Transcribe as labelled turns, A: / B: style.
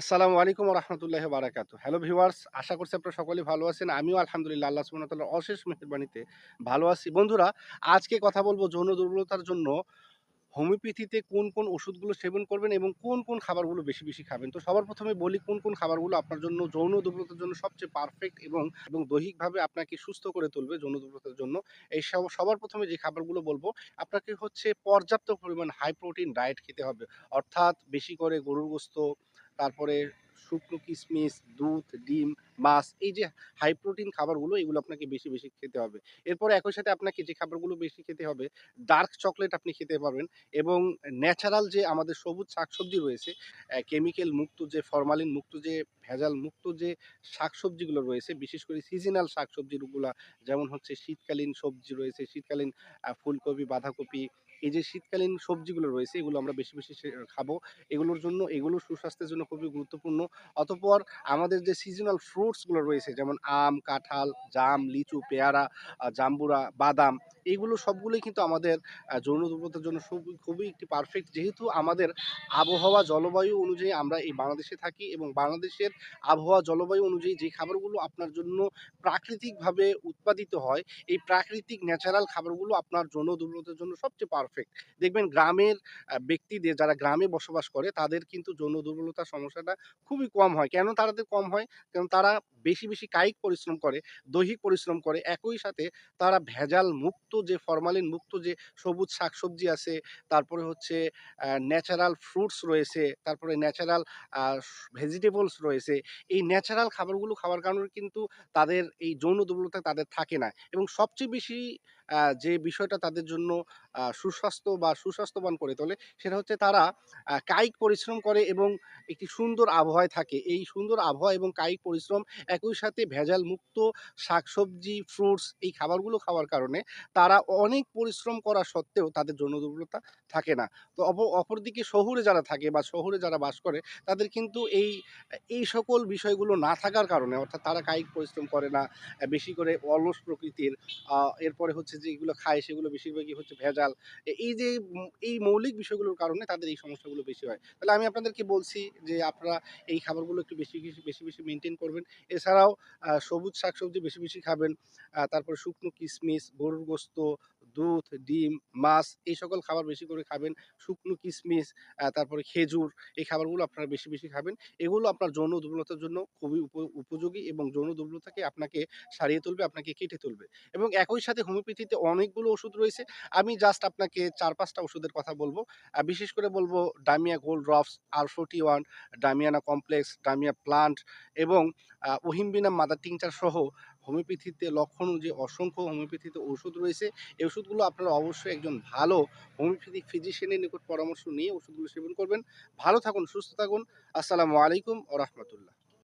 A: আসসালামু আলাইকুম রহমতুল্লাহ বারাকাতু হ্যালো ভিউয়ার্স আশা করছি আপনারা সকলেই ভালো আছেন। আমিও আলহামদুলিল্লাহ, আল্লাহ তাআলার অশেষ মেহেরবানিতে ভালো আছি। বন্ধুরা, আজকে কথা বলব যৌন দুর্বলতার জন্য হোমিওপ্যাথিতে কোন কোন ওষুধগুলো সেবন করবেন এবং কোন কোন খাবারগুলো বেশি বেশি খাবেন। তো সবার প্রথমে বলি কোন কোন খাবারগুলো আপনার জন্য যৌন দুর্বলতার জন্য সবচেয়ে পারফেক্ট এবং এবং দৈহিকভাবে আপনাকে সুস্থ করে তুলবে যৌন দুর্বলতার জন্য। এই সব, সবার প্রথমে যে খাবারগুলো বলব, আপনাকে হচ্ছে পর্যাপ্ত পরিমাণ হাই প্রোটিন ডায়েট খেতে হবে। অর্থাৎ বেশি করে গরুর গোস্ত তারপরে শুকনো কিশমিশ দুধ, ডিম, মাছ, এই যে হাই প্রোটিন খাবারগুলো, এগুলো আপনাকে বেশি বেশি খেতে হবে। এরপরে একই সাথে আপনাকে যে খাবারগুলো বেশি খেতে হবে ডার্ক চকলেট আপনি খেতে পারবেন এবং ন্যাচারাল যে আমাদের সবুজ শাকসবজি রয়েছে কেমিক্যাল মুক্ত যে ফরমালিন মুক্ত যে, ভেজাল মুক্ত যে শাকসবজিগুলো রয়েছে, বিশেষ করে সিজনাল শাকসবজিগুলো, যেমন হচ্ছে শীতকালীন সবজি রয়েছে, শীতকালীন ফুলকপি, বাঁধাকপি এই যে শীতকালীন সবজিগুলো রয়েছে, এগুলো আমরা বেশি বেশি খাব। এগুলোর জন্য, এগুলো সুস্বাস্থ্যের জন্য খুবই গুরুত্বপূর্ণ। অতঃপর আমাদের যে সিজনাল ফ্রুটসগুলো রয়েছে, যেমন আম, কাঁঠাল, জাম, লিচু, পেয়ারা জাম্বুরা, বাদাম এইগুলো সবগুলোই কিন্তু আমাদের যৌন দুর্বলতার জন্য খুবই একটি পারফেক্ট যেহেতু আমাদের আবহাওয়া জলবায়ু অনুযায়ী আমরা এই বাংলাদেশে থাকি এবং বাংলাদেশের আবহাওয়া জলবায়ু অনুযায়ী যে খাবারগুলো আপনার জন্য প্রাকৃতিকভাবে উৎপাদিত হয়, এই প্রাকৃতিক ন্যাচারাল খাবারগুলো আপনার যৌন দুর্বলতার জন্য সবচেয়ে পারফেক্ট দেখবেন গ্রামের ব্যক্তিদের যারা গ্রামে বসবাস করে, তাদের কিন্তু যৌন দুর্বলতার সমস্যাটা খুবই কম হয়। কেন তাদের কম হয়? কারণ তারা বেশি বেশি কায়িক পরিশ্রম করে, দৈহিক পরিশ্রম করে। একই সাথে তারা ভেজাল মুক্ত যে, ফরমালিন মুক্ত যে, সবুজ শাকসবজি আছে, তারপরে হচ্ছে ন্যাচারাল ফ্রুটস রয়েছে, তারপরে ন্যাচারাল ভেজিটেবলস রয়েছে, এই ন্যাচারাল খাবারগুলো খাওয়ার কারণে কিন্তু তাদের এই যৌন দুর্বলতা তাদের থাকে না। এবং সবচেয়ে বেশি যে বিষয়টা তাদের জন্য সুস্বাস্থ্য বা সুস্বাস্থ্যবান করে তোলে, সেটা হচ্ছে তারা কায়িক পরিশ্রম করে এবং একটি সুন্দর আবহাওয়ায় থাকে। এই সুন্দর আবহাওয়া এবং কায়িক পরিশ্রম একই সাথে ভেজাল মুক্ত শাকসবজি ফ্রুটস এই খাবারগুলো খাওয়ার কারণে তারা অনেক পরিশ্রম করা সত্ত্বেও তাদের যৌন দুর্বলতা থাকে না। তো অপ, অপরদিকে শহুরে যারা থাকে বা শহুরে যারা বাস করে, তাদের কিন্তু এই এই সকল বিষয়গুলো না থাকার কারণে, অর্থাৎ তারা কায়িক পরিশ্রম করে না, বেশি করে অলস প্রকৃতির এরপরে হচ্ছে যেগুলো খায়, সেগুলো বেশিরভাগই হচ্ছে ভেজাল। এই যে এই মৌলিক বিষয়গুলোর কারণে তাদের এই সমস্যাগুলো বেশি হয়। তাহলে আমি আপনাদেরকে বলছি যে, আপনারা এই খাবারগুলো একটু বেশি বেশি বেশি মেনটেন করবেন। এছাড়াও সবুজ শাকসবজি বেশি বেশি খাবেন। তারপরে শুকনো কিশমিশ গরুর গোস্ত দুধ, ডিম, মাছ এই সকল খাবার বেশি করে খাবেন। শুকনো কিশমিশ তারপরে খেজুর এই খাবারগুলো আপনারা বেশি বেশি খাবেন। এগুলো আপনার যৌন দুর্বলতার জন্য খুবই উপ- উপযোগী এবং যৌন দুর্বলতাকে আপনাকে সারিয়ে তুলবে, আপনাকে কেটে তুলবে। এবং একই সাথে হোমিওপ্যাথিতে অনেকগুলো ওষুধ রয়েছে। আমি জাস্ট আপনাকে চার, পাঁচটা ওষুধের কথা বলব। বিশেষ করে বলব damiana gold drops forty one damiana complex damiana plant এবং ওহিমবিনা মাদার টিংচার সহ হোমিওপ্যাথিতে লক্ষণ যে অসংখ্য হোমিওপ্যাথিতে ওষুধ রয়েছে, এই ওষুধগুলো আপনারা অবশ্যই একজন ভালো হোমিওপ্যাথিক ফিজিশিয়ানের নিকট পরামর্শ নিয়ে ওষুধগুলো সেবন করবেন। ভালো থাকুন, সুস্থ থাকুন। আসসালামু আলাইকুম ও রহমতুল্লাহ।